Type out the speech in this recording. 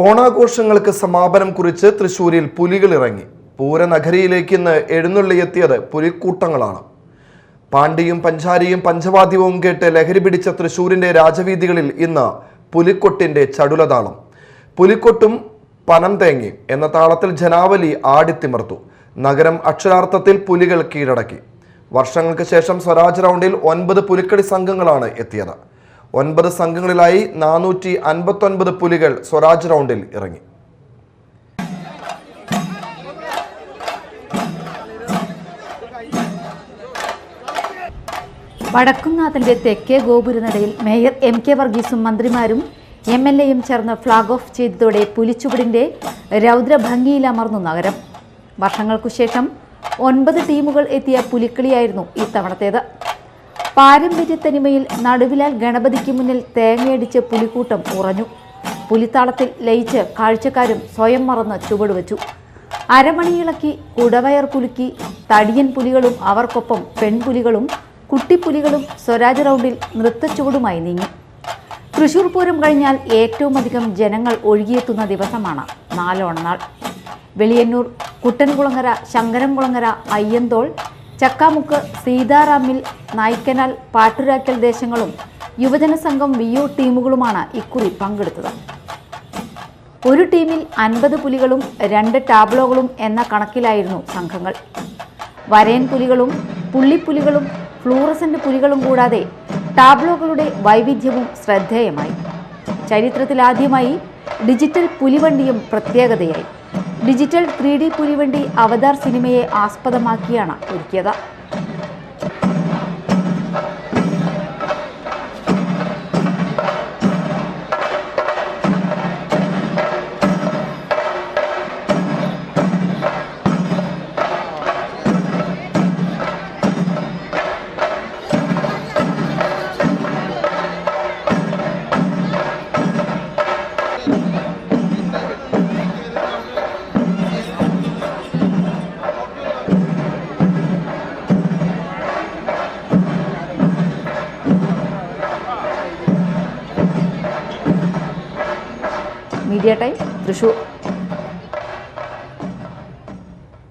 ഓണാഘോഷങ്ങൾക്ക് സമാപനം കുറിച്ച് തൃശൂരിൽ പുലികൾ ഇറങ്ങി. പൂരനഗരിയിലേക്ക് ഇന്ന് എഴുന്നള്ളിയെത്തിയത് പുലിക്കൂട്ടങ്ങളാണ്. പാണ്ഡിയും പഞ്ചാരിയും പഞ്ചവാദ്യവും കേട്ട് ലഹരി പിടിച്ച തൃശൂരിന്റെ രാജവീതികളിൽ ഇന്ന് പുലിക്കൊട്ടിന്റെ ചടുലതാളം. പുലിക്കൊട്ടും പനം തേങ്ങി എന്ന താളത്തിൽ ജനാവലി ആടിത്തിമർത്തു. നഗരം അക്ഷരാർത്ഥത്തിൽ പുലികൾ കീഴടക്കി. വർഷങ്ങൾക്ക് ശേഷം സ്വരാജ് റൗണ്ടിൽ ഒൻപത് പുലിക്കളി സംഘങ്ങളാണ് എത്തിയത്. ഒൻപത് സംഘങ്ങളിലായി നാനൂറ്റി അൻപത്തൊൻപത് പുലികൾ സ്വരാജ് റൗണ്ടിൽ ഇറങ്ങി. വടക്കുംനാഥന്റെ തെക്കേ ഗോപുരനടയിൽ മേയർ എം കെ വർഗീസും മന്ത്രിമാരും എം എൽ എയും ചേർന്ന് ഫ്ളാഗ് ഓഫ് ചെയ്തതോടെ പുലിച്ചുവടിന്റെ രൗദ്രഭംഗിയിലമർന്നു നഗരം. വർഷങ്ങൾക്കു ശേഷം ഒൻപത് ടീമുകൾ എത്തിയ പുലിക്കളിയായിരുന്നു ഇത്തവണത്തേത്. പാരമ്പര്യത്തനിമയിൽ നടുവിലാൽ ഗണപതിക്ക് മുന്നിൽ തേങ്ങയടിച്ച് പുലിക്കൂട്ടം ഉറഞ്ഞു. പുലിത്താളത്തിൽ ലയിച്ച് കാഴ്ചക്കാരും സ്വയം മറന്ന് ചുവടുവെച്ചു. അരമണിയിളക്കി കുടവയർ കുലുക്കി തടിയൻ പുലികളും അവർക്കൊപ്പം പെൺപുലികളും കുട്ടിപ്പുലികളും സ്വരാജ് റൗണ്ടിൽ നൃത്തച്ചുവടുമായി നീങ്ങി. തൃശൂർ പൂരം കഴിഞ്ഞാൽ ഏറ്റവും അധികം ജനങ്ങൾ ഒഴുകിയെത്തുന്ന ദിവസമാണ് നാലോണനാൾ. വെളിയന്നൂർ കുട്ടൻകുളങ്ങര ശങ്കരൻകുളങ്ങര അയ്യന്തോൾ ചക്കാമുക്ക് സീതാറാമിൽ നായ്ക്കനാൽ പാട്ടുരാക്കൽ ദേശങ്ങളും യുവജന സംഘം വിയു ടീമുകളുമാണ് ഇക്കുറി പങ്കെടുത്തത്. ഒരു ടീമിൽ അൻപത് പുലികളും രണ്ട് ടാബ്ലോകളും എന്ന കണക്കിലായിരുന്നു സംഘങ്ങൾ. വരയൻ പുലികളും പുള്ളിപ്പുലികളും ഫ്ലൂറസന്റ് പുലികളും കൂടാതെ ടാബ്ലോകളുടെ വൈവിധ്യവും ശ്രദ്ധേയമായി. ചരിത്രത്തിലാദ്യമായി ഡിജിറ്റൽ പുലിവണ്ടിയും പ്രത്യേകതയായി. ഡിജിറ്റൽ ത്രീ ഡി പുലിവണ്ടി അവതാർ സിനിമയെ ആസ്പദമാക്കിയാണ് ഒരുക്കിയത്. Media time Thrissur.